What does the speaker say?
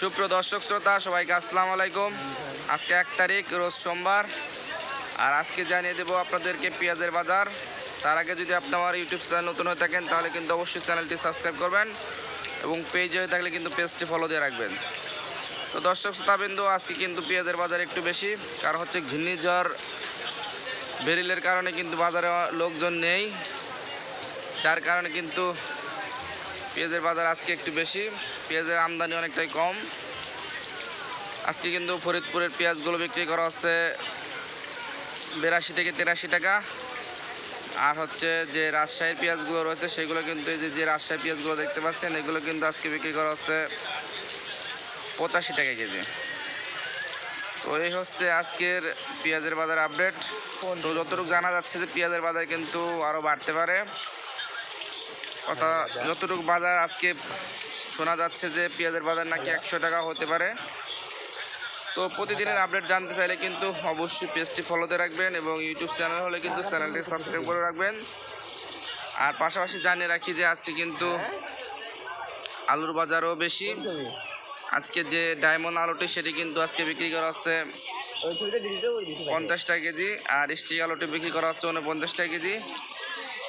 সুপ্রিয় দর্শক শ্রোতা, সবাইকে আসসালামু আলাইকুম। আজকে এক তারিখ, রোজ সোমবার। আর আজকে জানিয়ে দেবো আপনাদেরকে পেঁয়াজের বাজার। তার আগে যদি আপনি আমার ইউটিউব চ্যানেল নতুন হয়ে থাকেন, তাহলে কিন্তু অবশ্যই চ্যানেলটি সাবস্ক্রাইব করবেন এবং পেজে হয়ে থাকলে কিন্তু পেজটি ফলো দিয়ে রাখবেন। তো দর্শক শ্রোতাবিন্দু, আজকে কিন্তু পেঁয়াজের বাজার একটু বেশি, কারণ হচ্ছে ঘূর্ণিঝড়, বেরিলের কারণে কিন্তু বাজারে লোকজন নেই, যার কারণে কিন্তু পেঁয়াজের বাজার আজকে একটু বেশি, পেঁয়াজের আমদানি অনেকটাই কম। আজকে কিন্তু ফরিদপুরের পেঁয়াজগুলো বিক্রি করা হচ্ছে বিরাশি থেকে তিরাশি টাকা। আর হচ্ছে যে রাজশাহীর পেঁয়াজগুলো রয়েছে, সেগুলো কিন্তু এই যে রাজশাহী পেঁয়াজগুলো দেখতে পাচ্ছেন, এগুলো কিন্তু আজকে বিক্রি করা হচ্ছে পঁচাশি টাকা কেজি। তো এই হচ্ছে আজকের পেঁয়াজের বাজার আপডেট। তো যতটুকু জানা যাচ্ছে যে পেঁয়াজের বাজার কিন্তু আরও বাড়তে পারে। কথা যতটুকু বাজার আজকে শোনা যাচ্ছে যে পেঁয়াজের বাজার নাকি একশো টাকা হতে পারে। তো প্রতিদিনের আপডেট জানতে চাইলে কিন্তু অবশ্যই পেজটি ফলোতে রাখবেন এবং ইউটিউব চ্যানেল হলে কিন্তু চ্যানেলটি সাবস্ক্রাইব করে রাখবেন। আর পাশাপাশি জানিয়ে রাখি যে আজকে কিন্তু আলুর বাজারও বেশি। আজকে যে ডায়মন্ড আলুটি সেটি কিন্তু আজকে বিক্রি করা হচ্ছে পঞ্চাশ টাকা কেজি আর স্টিক আলুটি বিক্রি করা হচ্ছে উনপঞ্চাশ টাকা কেজি।